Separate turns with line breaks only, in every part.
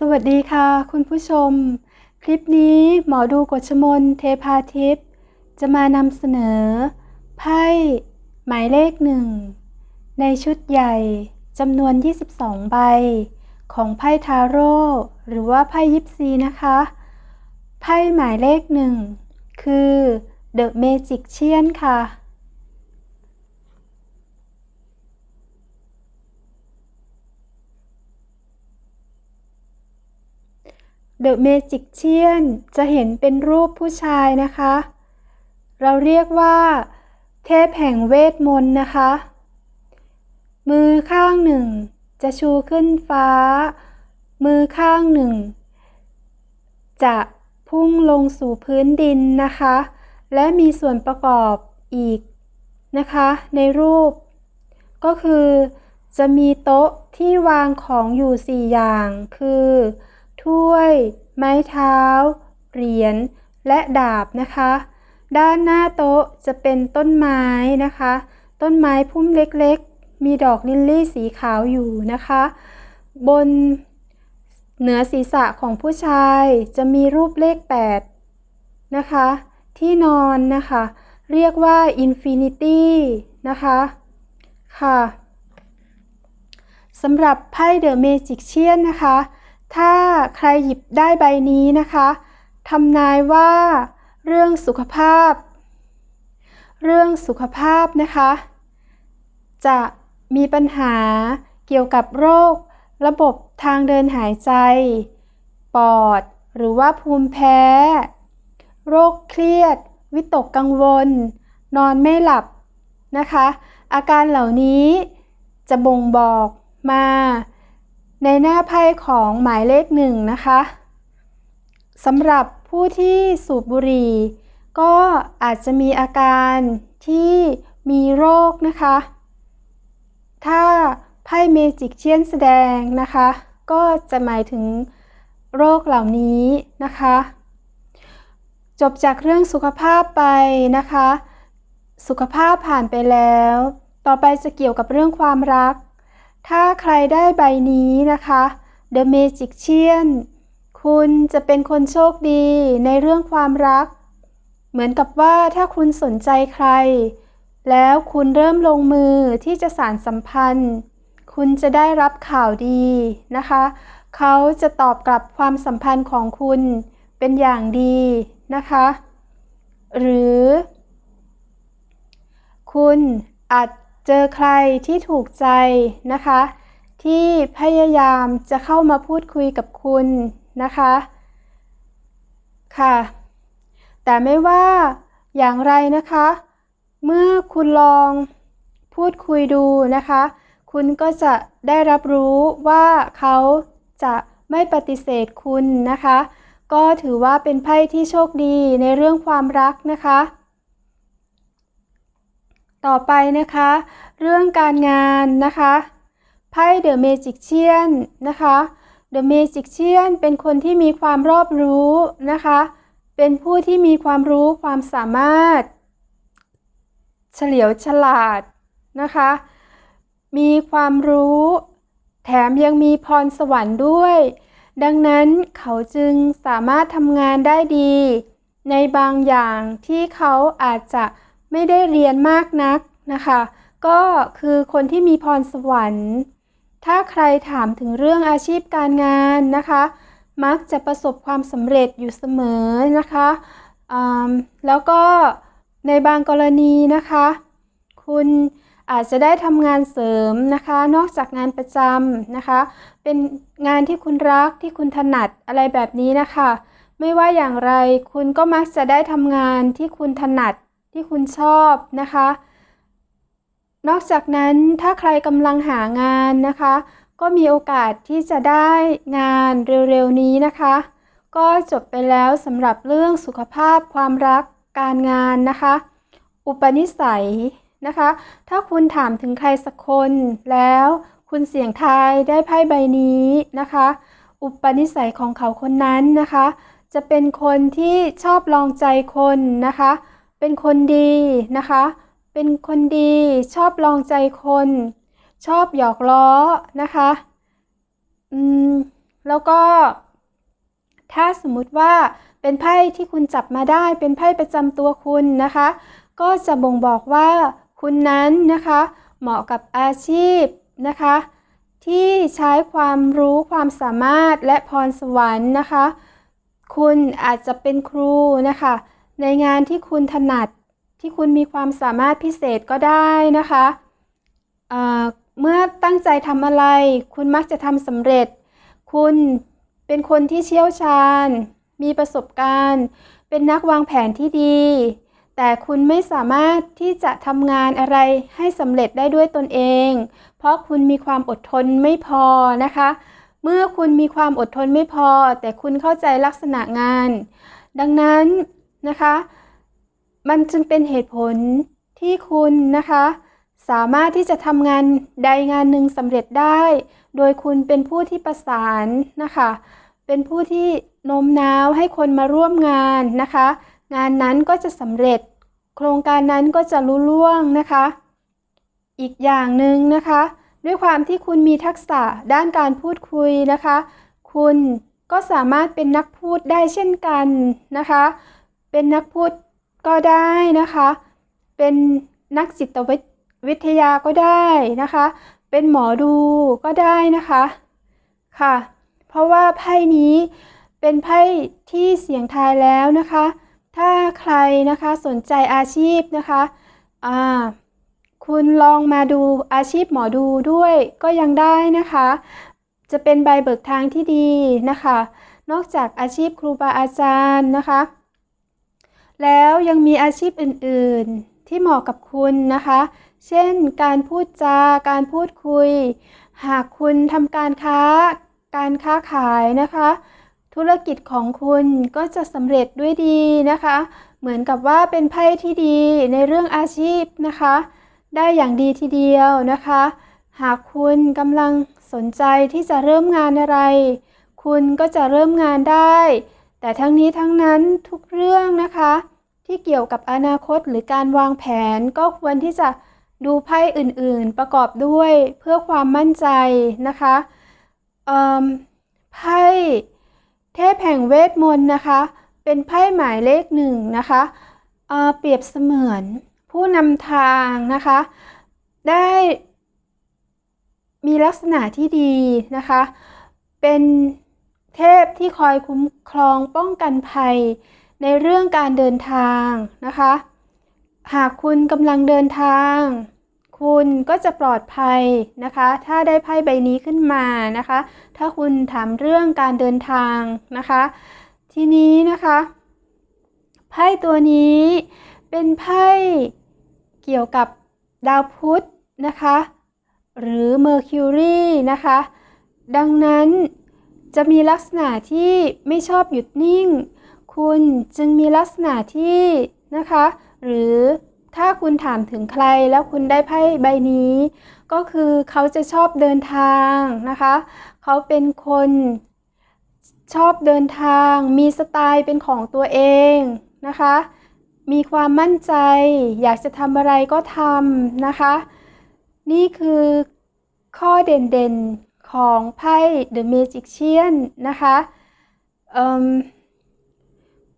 สวัสดีค่ะ คุณผู้ชม คลิปนี้หมอดูกฎชมนเทพาทิพย์จะมานำเสนอ ไพ่หมายเลขหนึ่ง ในชุดใหญ่จำนวน 22 ใบ ของไพ่ทาโร่หรือว่าไพ่ยิปซีนะคะ ไพ่หมายเลขหนึ่ง คือ The Magician ค่ะ The Magician จะเห็นเป็นรูปผู้ชายนะคะ เราเรียกว่า เทพแห่งเวทมนต์นะคะ มือข้างหนึ่ง จะชูขึ้นฟ้า มือข้างหนึ่ง จะพุ่งลงสู่พื้นดินนะคะ และมีส่วนประกอบอีกนะคะ ในรูป ก็คือจะมีโต๊ะที่วางของอยู่ 4 อย่าง คือ ถ้วย ไม้เท้า เหรียญ และดาบนะคะ ด้านหน้าโต๊ะจะเป็นต้นไม้นะคะ ต้นไม้พุ่มเล็กๆ มีดอกลิลลี่สีขาวอยู่นะคะ บนเหนือศีรษะของผู้ชายจะมีรูปเลข 8 นะคะ ที่นอนนะคะ เรียกว่า Infinity นะคะ ค่ะสำหรับไพ่ The Magician นะคะ ถ้าใครหยิบได้ใบนี้นะคะทำนายว่า เรื่องสุขภาพ เรื่องสุขภาพนะคะ จะมีปัญหาเกี่ยวกับโรค ระบบทางเดินหายใจ ปอด หรือว่าภูมิแพ้ โรคเครียด วิตกกังวล นอนไม่หลับนะคะ อาการเหล่านี้จะบ่งบอกมา ในหน้าไพ่ของหมายเลขหนึ่งนะคะสำหรับผู้ที่สูบบุหรี่ก็อาจจะมีอาการที่มีโรคนะคะ ถ้าไพ่เมจิกเชียนแสดงนะคะ ก็จะหมายถึงโรคเหล่านี้นะคะ จบจากเรื่องสุขภาพไปนะคะ สุขภาพผ่านไปแล้ว ต่อไปจะเกี่ยวกับเรื่องความรัก ถ้าใครได้ใบนี้นะคะ The Magician คุณจะเป็นคนโชคดีในเรื่องความรัก เหมือนกับว่าถ้าคุณสนใจใคร แล้วคุณเริ่มลงมือที่จะสารสัมพันธ์ คุณจะได้รับข่าวดีนะคะ เขาจะตอบกลับความสัมพันธ์ของคุณเป็นอย่างดีนะคะ หรือ คุณอาจ เจอใครที่ถูกใจนะคะ ที่พยายามจะเข้ามาพูดคุยกับคุณนะคะค่ะ แต่ไม่ว่าอย่างไรนะคะ เมื่อคุณลองพูดคุยดูนะคะ คุณก็จะได้รับรู้ว่าเขาจะไม่ปฏิเสธคุณนะคะ ก็ถือว่าเป็นไพ่ที่โชคดีในเรื่องความรักนะคะ ต่อไปนะคะ เรื่องการงานนะคะไพ่เดอะเมจิกเชียนนะคะ The Magician เป็นคนที่มีความรอบรู้นะคะ เป็นผู้ที่มีความรู้ความสามารถ เฉลียวฉลาดนะคะ มีความรู้ แถมยังมีพรสวรรค์ด้วย ดังนั้นเขาจึงสามารถทำงานได้ดี ในบางอย่างที่เขาอาจจะ ไม่ได้เรียนมากนักนะคะ ก็คือคนที่มีพรสวรรค์ ถ้าใครถามถึงเรื่องอาชีพการงานนะคะ มักจะประสบความสำเร็จอยู่เสมอนะคะแล้วก็ในบางกรณีนะคะ คุณอาจจะได้ทำงานเสริมนะคะ นอกจากงานประจำนะคะ เป็นงานที่คุณรักที่คุณถนัดอะไรแบบนี้นะคะ ไม่ว่าอย่างไรคุณก็มักจะได้ทำงานที่คุณถนัด ที่คุณชอบนะคะ นอกจากนั้นถ้าใครกำลังหางานนะคะ ก็มีโอกาสที่จะได้งานเร็วๆนี้นะคะ ก็จบไปแล้วสำหรับเรื่องสุขภาพความรักการงานนะคะ อุปนิสัยนะคะ ถ้าคุณถามถึงใครสักคนแล้วคุณเสี่ยงทายได้ไพ่ใบนี้นะคะ อุปนิสัยของเขาคนนั้นนะคะ จะเป็นคนที่ชอบลองใจคนนะคะ เป็นคนดีนะคะ เป็นคนดีชอบลองใจคน ชอบหยอกล้อนะคะอืมแล้วก็ ถ้าสมมุติว่าเป็นไพ่ที่คุณจับมาได้เป็นไพ่ประจำตัวคุณนะคะ ก็จะบ่งบอกว่าคุณนั้นนะคะ เหมาะกับอาชีพนะคะ ที่ใช้ความรู้ความสามารถและพรสวรรค์นะคะ คุณอาจจะเป็นครูนะคะ ในงานที่คุณถนัดที่คุณมีความสามารถพิเศษก็ได้นะคะเเมื่อตั้งใจทำอะไร คุณมักจะทำสำเร็จ คุณเป็นคนที่เชี่ยวชาญ มีประสบการณ์ เป็นนักวางแผนที่ดี แต่คุณไม่สามารถที่จะทำงานอะไรให้สำเร็จได้ด้วยตนเอง เพราะคุณมีความอดทนไม่พอนะคะ เมื่อคุณมีความอดทนไม่พอ แต่คุณเข้าใจลักษณะงาน ดังนั้น นะคะ มันจึงเป็นเหตุผลที่คุณนะคะ สามารถที่จะทำงานใดงานหนึ่งสำเร็จได้ โดยคุณเป็นผู้ที่ประสานนะคะ เป็นผู้ที่โน้มน้าวให้คนมาร่วมงานนะคะ งานนั้นก็จะสำเร็จ โครงการนั้นก็จะลุล่วงนะคะ อีกอย่างหนึ่งนะคะ ด้วยความที่คุณมีทักษะด้านการพูดคุยนะคะ คุณก็สามารถเป็นนักพูดได้เช่นกันนะคะ เป็นนักพูดก็ได้นะคะ เป็นนักจิตวิทยาก็ได้นะคะ เป็นหมอดูก็ได้นะคะค่ะ เพราะว่าไพ่นี้เป็นไพ่ที่เสียงทายแล้วนะคะ ถ้าใครนะคะสนใจอาชีพนะคะอ่าคุณลองมาดูอาชีพหมอดูด้วยก็ยังได้นะคะ จะเป็นใบเบิกทางที่ดีนะคะ นอกจากอาชีพครูบาอาจารย์นะคะ แล้วยังมีอาชีพอื่นๆ ที่เหมาะกับคุณนะคะ เช่น การพูดจา การพูดคุย หากคุณทำการค้า การค้าขายนะคะ ธุรกิจของคุณก็จะสำเร็จด้วยดีนะคะ เหมือนกับว่าเป็นไพ่ที่ดีในเรื่องอาชีพนะคะ ได้อย่างดีทีเดียวนะคะ หากคุณกำลังสนใจที่จะเริ่มงานอะไร คุณก็จะเริ่มงานได้ แต่ทั้งนี้ทั้งนั้นทุกเรื่องนะคะ ที่เกี่ยวกับอนาคตหรือการวางแผนก็ควรที่จะดูไพ่อื่นๆ ประกอบด้วยเพื่อความมั่นใจนะคะไพ่เทพแห่งเวทมนต์นะคะ เป็นไพ่หมายเลขหนึ่งนะคะเปรียบเสมือนผู้นำทางนะคะ ได้มีลักษณะที่ดีนะคะ เป็น เทพที่คอยคุ้มครองป้องกันภัย ในเรื่องการเดินทางนะคะ หากคุณกำลังเดินทาง คุณก็จะปลอดภัยนะคะ ถ้าได้ไพ่ใบนี้ขึ้นมานะคะ ถ้าคุณถามเรื่องการเดินทางนะคะ ทีนี้นะคะไพ่ตัวนี้เป็นไพ่เกี่ยวกับดาวพุธนะคะ หรือเมอร์คิวรีนะคะ ดังนั้น จะมีลักษณะที่ไม่ชอบหยุดนิ่ง คุณจึงมีลักษณะที่นะคะ หรือถ้าคุณถามถึงใครแล้วคุณได้ไพ่ใบนี้ ก็คือเขาจะชอบเดินทางนะคะ เขาเป็นคนชอบเดินทาง มีสไตล์เป็นของตัวเองนะคะ มีความมั่นใจ อยากจะทำอะไรก็ทำนะคะ นี่คือข้อเด่นๆ ของไพ่ The Magician นะคะ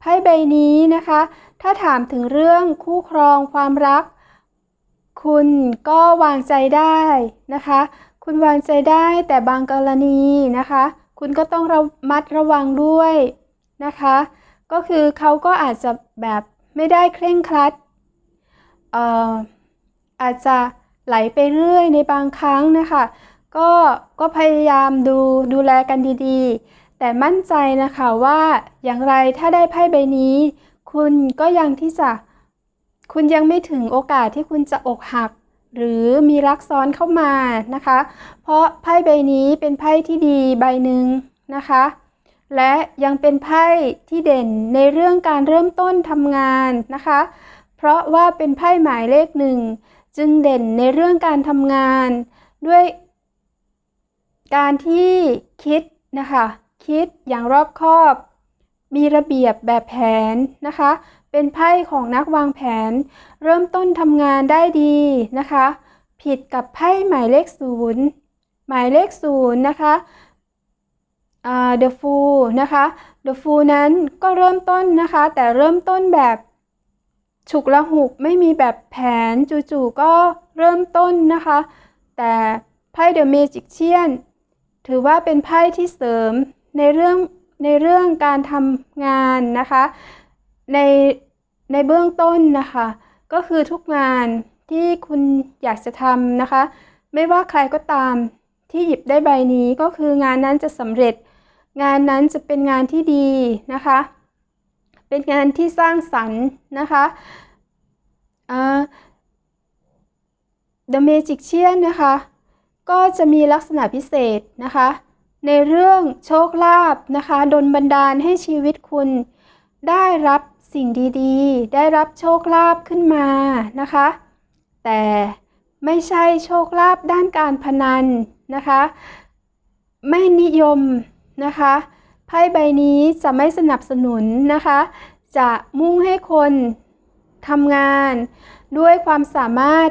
ไพ่ใบนี้นะคะ ถ้าถามถึงเรื่องคู่ครองความรัก คุณก็วางใจได้นะคะ คุณวางใจได้แต่บางกรณีนะคะ คุณก็ต้องระมัดระวังด้วยนะคะ ก็คือเขาก็อาจจะแบบไม่ได้เคร่งครัดอออาจจะไหลไปเรื่อยในบางครั้งนะคะ ก็ก็พยายามดูดูแลกันดีๆ แต่มั่นใจนะคะว่าอย่างไรถ้าได้ไพ่ใบนี้ คุณก็ยังที่จะ คุณยังไม่ถึงโอกาสที่คุณจะอกหัก หรือมีรักซ้อนเข้ามานะคะ เพราะไพ่ใบนี้เป็นไพ่ที่ดีใบหนึ่งนะคะ และยังเป็นไพ่ที่เด่นในเรื่องการเริ่มต้นทำงานนะคะ เพราะว่าเป็นไพ่หมายเลขหนึ่งจึงเด่นในเรื่องการทำงานด้วย การที่คิดนะคะ คิดอย่างรอบคอบ มีระเบียบแบบแผนนะคะ เป็นไพ่ของนักวางแผน เริ่มต้นทำงานได้ดีนะคะ ผิดกับไพ่หมายเลขศูนย์หมายเลขศูนย์นะคะ The Fool นะคะ The Fool นั้นก็เริ่มต้นนะคะ แต่เริ่มต้นแบบฉุกละหุกไม่มีแบบแผนจู่ๆก็เริ่มต้นนะคะ แต่ไพ่ The Magician ถือว่าเป็นไพ่ที่เสริมในเรื่องในเรื่องการทำงานนะคะ ในในเบื้องต้นนะคะ ก็คือทุกงานที่คุณอยากจะทำนะคะ ไม่ว่าใครก็ตามที่หยิบได้ใบนี้ก็คืองานนั้นจะสำเร็จ งานนั้นจะเป็นงานที่ดีนะคะ เป็นงานที่สร้างสรรค์นะคะอ่า The Magician นะคะ ก็จะมีลักษณะพิเศษนะคะ ในเรื่องโชคลาภนะคะดลบันดาลให้ชีวิตคุณ ได้รับสิ่งดีๆ ได้รับโชคลาภขึ้นมานะคะ แต่ไม่ใช่โชคลาภด้านการพนันนะคะ ไม่นิยมนะคะไพ่ใบนี้จะไม่สนับสนุนนะคะ จะมุ่งให้คนทำงานด้วยความสามารถ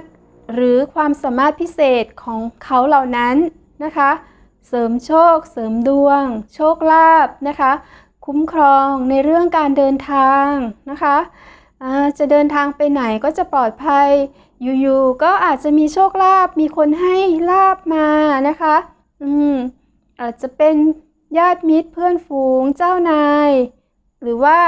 หรือความสามารถพิเศษของเขาเหล่านั้นนะคะ เสริมโชค เสริมดวง โชคลาภนะคะ คุ้มครองในเรื่องการเดินทางนะคะจะเดินทางไปไหนก็จะปลอดภัย อยู่ๆก็อาจจะมีโชคลาภมีคนให้ลาบมานะคะ อืมอาจจะเป็นญาติมิตรเพื่อนฝูงเจ้านาย หรือว่า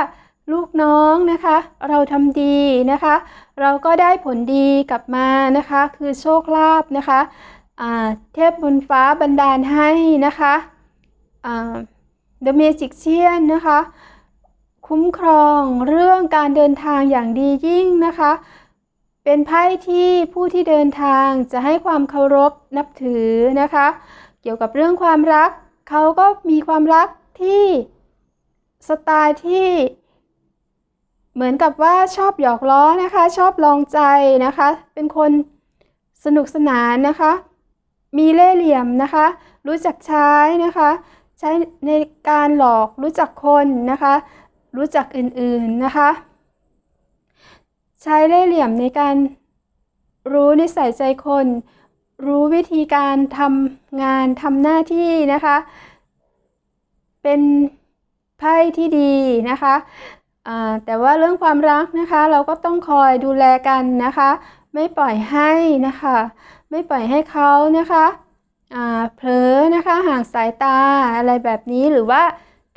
ลูกน้องนะคะ เราทำดีนะคะ เราก็ได้ผลดีกลับมานะคะ คือโชคลาภนะคะเทพบนฟ้าบันดาลให้นะคะอ่า The Magician นะคะ คุ้มครองเรื่องการเดินทางอย่างดียิ่งนะคะ เป็นไพ่ที่ผู้ที่เดินทางจะให้ความเคารพนับถือนะคะ เกี่ยวกับเรื่องความรัก เขาก็มีความรักที่สไตล์ที่ เหมือนกับว่าชอบหยอกล้อนะคะ ชอบลองใจนะคะ เป็นคนสนุกสนานนะคะ มีเล่ห์เหลี่ยมนะคะ รู้จักใช้นะคะ ใช้ในการหลอกรู้จักคนนะคะ รู้จักอื่นๆนะคะ ใช้เล่ห์เหลี่ยมในการรู้นิสัยใจคน รู้วิธีการทำงานทำหน้าที่นะคะ เป็นไพ่ที่ดีนะคะ แต่ว่าเรื่องความรักนะคะเราก็ต้องคอยดูแลกันนะคะ ไม่ปล่อยให้นะคะ ไม่ปล่อยให้เขานะคะเผลอนะคะห่างสายตาอะไรแบบนี้หรือว่า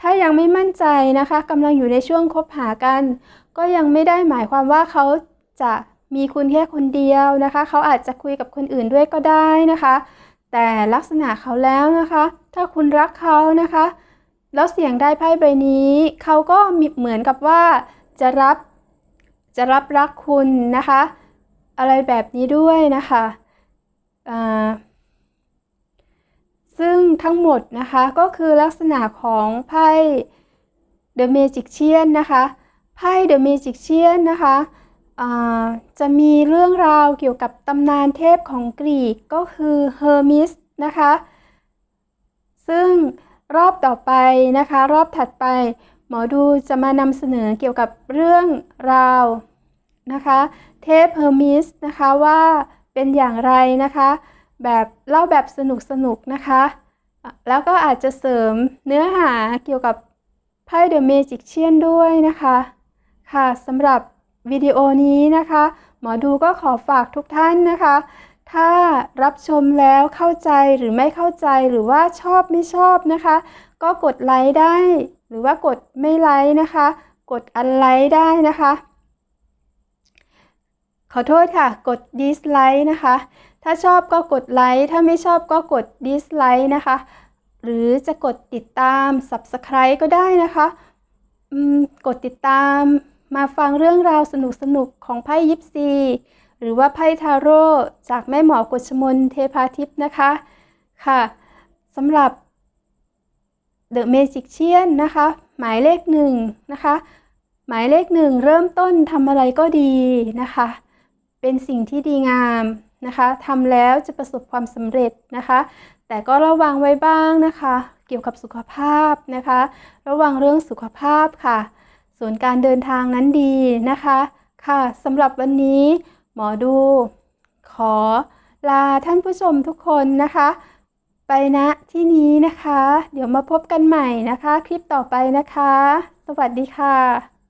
ถ้ายังไม่มั่นใจนะคะกำลังอยู่ในช่วงคบหากัน ก็ยังไม่ได้หมายความว่าเขาจะมีคุณแค่คนเดียวนะคะ เขาอาจจะคุยกับคนอื่นด้วยก็ได้นะคะ แต่ลักษณะเขาแล้วนะคะ ถ้าคุณรักเขานะคะ แล้วเสียงได้ไพ่ใบนี้ เขาก็เหมือนกับว่าจะรับจะรับรักคุณนะคะ อะไรแบบนี้ด้วยนะคะซึ่งทั้งหมดนะคะก็คือลักษณะของไพ่ The Magician นะคะไพ่ The Magician นะคะจะมีเรื่องราวเกี่ยวกับตำนานเทพของกรีกก็คือ Hermes นะคะ ซึ่ง รอบต่อไปนะคะ รอบถัดไป หมอดูจะมานำเสนอเกี่ยวกับเรื่องราวนะคะ เทพเฮอร์มิสนะคะว่าเป็นอย่างไรนะคะ แบบเล่าแบบสนุกสนุกนะคะ แล้วก็อาจจะเสริมเนื้อหาเกี่ยวกับไพ่เดอะเมจิกเชียนด้วยนะคะ ค่ะสำหรับวิดีโอนี้นะคะ หมอดูก็ขอฝากทุกท่านนะคะ ถ้ารับชมแล้วเข้าใจหรือไม่เข้าใจหรือว่าชอบไม่ชอบนะคะ ก็กดไลค์ได้ หรือว่ากดไม่ไลค์นะคะ กดอันไลค์ได้นะคะ ขอโทษค่ะ กด dislike นะคะ ถ้าชอบก็กดไลค์ถ้าไม่ชอบก็กด dislike นะคะ หรือจะกดติดตาม subscribe ก็ได้นะคะกดติดตามมาฟังเรื่องราวสนุกๆของไพ่ยิปซี หรือว่าไพ่ทาโร่จากแม่หมอกฤษมนเทพาทิพย์นะคะค่ะสำหรับ The Magician นะคะ หมายเลขหนึ่งนะคะ หมายเลขหนึ่งเริ่มต้นทำอะไรก็ดีนะคะ เป็นสิ่งที่ดีงามนะคะทำแล้วจะประสบความสำเร็จนะคะ แต่ก็ระวังไว้บ้างนะคะ เกี่ยวกับสุขภาพนะคะ ระวังเรื่องสุขภาพค่ะ ส่วนการเดินทางนั้นดีนะคะ ค่ะสำหรับวันนี้ หมอดู ขอลาท่านผู้ชมทุกคนนะคะ ไปณที่นี้นะคะ เดี๋ยวมาพบกันใหม่นะคะ คลิปต่อไปนะคะ สวัสดีค่ะ